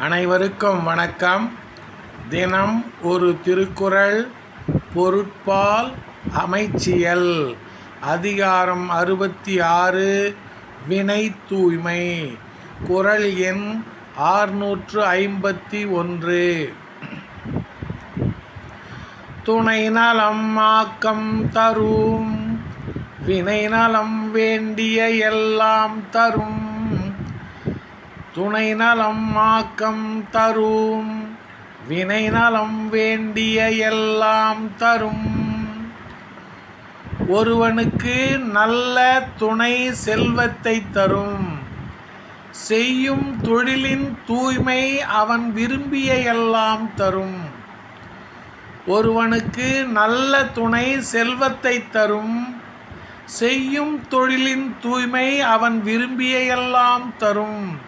அனைவருக்கும் வணக்கம். தினம் ஒரு திருக்குறள் பொருட்பால் அமைச்சியல். அதிகாரம் அறுபத்தி ஆறு வினை தூய்மை. குறள் எண் ஆறுநூற்று ஐம்பத்தி ஒன்று. துணை நலம் ஆக்கம் தரும் வினை நலம் வேண்டிய எல்லாம் தரும். துணை நலம் ஆக்கம் தரும். வினை நலம் வேண்டிய எல்லாம் தரும். ஒருவனுக்கு நல்ல துணை செல்வத்தை தரும். செய்யும் தொழிலின் தூய்மை அவன் விரும்பிய எல்லாம் தரும். ஒருவனுக்கு நல்ல துணை செல்வத்தை தரும். செய்யும் தொழிலின் தூய்மை அவன் விரும்பிய எல்லாம் தரும்.